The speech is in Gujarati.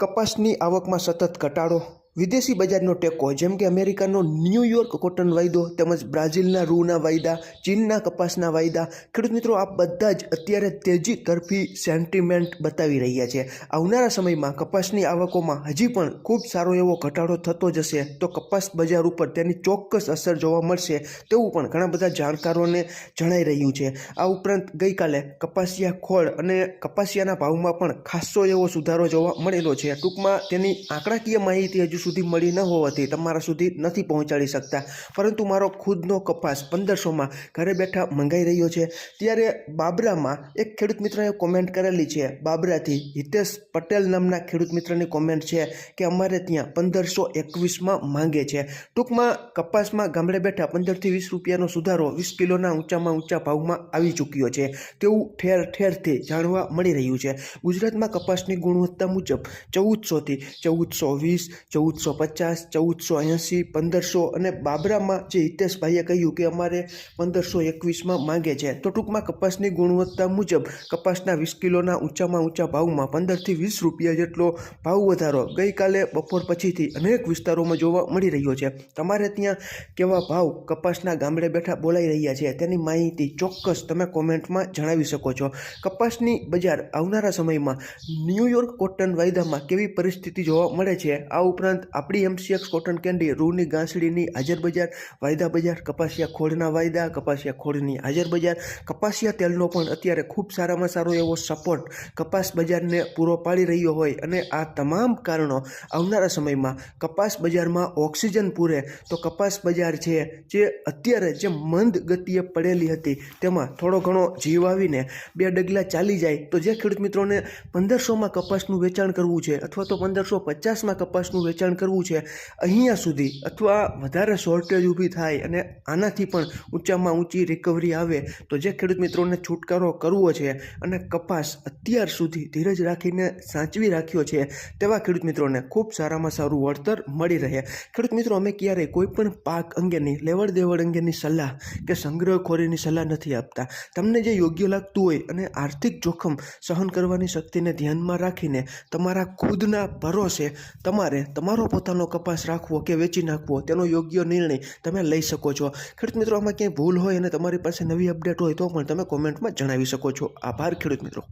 કપાસની આવકમાં સતત ઘટાડો વિદેશી બજારનો ટેકો, જેમ કે અમેરિકાનો ન્યૂયોર્ક કોટન વાયદો તેમજ બ્રાઝિલના રૂના વાયદા, ચીનના કપાસના વાયદા. ખેડૂત મિત્રો આ બધા જ અત્યારે તેજી તરફી સેન્ટિમેન્ટ બતાવી રહ્યા છે. આવનારા સમયમાં કપાસની આવકોમાં હજી પણ ખૂબ સારો એવો ઘટાડો થતો જશે તો કપાસ બજાર ઉપર તેની ચોક્કસ અસર જોવા મળશે તેવું પણ ઘણા બધા જાણકારોને જણાઈ રહ્યું છે. આ ઉપરાંત ગઈકાલે કપાસિયા ખોળ અને કપાસિયાના ભાવમાં પણ ખાસ્સો એવો સુધારો જોવા મળેલો છે. ટૂંકમાં તેની આંકડાકીય માહિતી હજુ સુધી મળી ન હોવાથી તમારા સુધી નથી પહોંચાડી શકતા. પરંતુ મારો ખુદનો કપાસ પંદરસોમાં ઘરે બેઠા મંગાઈ રહ્યો છે. ત્યારે બાબરામાં એક ખેડૂત મિત્રએ કોમેન્ટ કરેલી છે. બાબરાથી હિતેશ પટેલ નામના ખેડૂત મિત્રની કોમેન્ટ છે કે અમારે ત્યાં પંદરસો એકવીસમાં માંગે છે. ટૂંકમાં કપાસમાં ગામડે બેઠા પંદરથી વીસ રૂપિયાનો સુધારો વીસ કિલોના ઊંચામાં ઊંચા ભાવમાં આવી ચૂક્યો છે. તેવું ઠેર ઠેરથી જાણવા મળી રહ્યું છે. ગુજરાતમાં કપાસની ગુણવત્તા મુજબ ચૌદસોથી ચૌદસો વીસ ચૌદસો પચાસ, ચૌદસો એંસી, પંદરસો અને બાબરામાં જે હિતેશભાઈએ કહ્યું કે અમારે પંદરસો એકવીસમાં માંગે છે, તો ટૂંકમાં કપાસની ગુણવત્તા મુજબ કપાસના વીસ કિલોના ઊંચામાં ઊંચા ભાવમાં પંદરથી વીસ રૂપિયા જેટલો ભાવ વધારો ગઈકાલે બપોર પછીથી અનેક વિસ્તારોમાં જોવા મળી રહ્યો છે. તમારે ત્યાં કેવા ભાવ કપાસના ગામડે બેઠા બોલાઈ રહ્યા છે તેની માહિતી ચોક્કસ તમે કોમેન્ટમાં જણાવી શકો છો. કપાસની બજાર આવનારા સમયમાં ન્યૂયોર્ક કોટન વાયદામાં કેવી પરિસ્થિતિ જોવા મળે છે, આ ઉપરાંત આપણી એમસીએક્સ કોટન કેન્ડી, રૂની ગાંસડીની હાજર બજાર, વાયદા બજાર, કપાસિયા ખોળના વાયદા, કપાસિયા ખોળની હાજર બજાર. કપાસિયા તેલનો પણ અત્યારે ખૂબ સારામાં સારો એવો સપોર્ટ કપાસ બજારને પૂરો પાડી રહ્યો હોય અને આ તમામ કારણો આવનારા સમયમાં કપાસ બજારમાં ઓક્સિજન પૂરે તો કપાસ બજાર છે, જે અત્યારે જે મંદ ગતિએ પડેલી હતી તેમાં થોડો ઘણો જીવ આવીને બે ડગલા ચાલી જાય તો જે ખેડૂત મિત્રોને પંદરસોમાં કપાસનું વેચાણ કરવું છે અથવા તો પંદરસો પચાસમાં કપાસનું વેચાણ કરવું છે. અહીંયા સુધી અથવા વધારે શોર્ટેજ ઊભી થાય અને આનાથી પણ ઊંચામાં ઊંચી રિકવરી આવે, તો જે ખેડૂત મિત્રોને છુટકારો કરવો છે અને કપાસ અત્યાર સુધી ધીરજ રાખીને સાચવી રાખ્યો છે, તેવા ખેડૂત મિત્રોને ખૂબ સારામાં સારું વળતર મળી રહે. ખેડૂત મિત્રો, અમે ક્યારેય કોઈ પણ પાક અંગેની લેવડ દેવડ અંગેની સલાહ કે સંગ્રહખોરીની સલાહ નથી આપતા. તમને જે યોગ્ય લાગતું હોય અને આર્થિક જોખમ સહન કરવાની શક્તિને ધ્યાનમાં રાખીને તમારા ખુદના ભરોસે તમારે તમારો પોતાનો કપાસ રાખવો કે વેચી નાખવો, તેનો યોગ્ય નિર્ણય તમે લઈ શકો છો. ખેડૂત મિત્રો, આમાં ક્યાંય ભૂલ હોય અને તમારી પાસે નવી અપડેટ હોય તો પણ તમે કોમેન્ટમાં જણાવી શકો છો. આભાર ખેડૂત મિત્રો.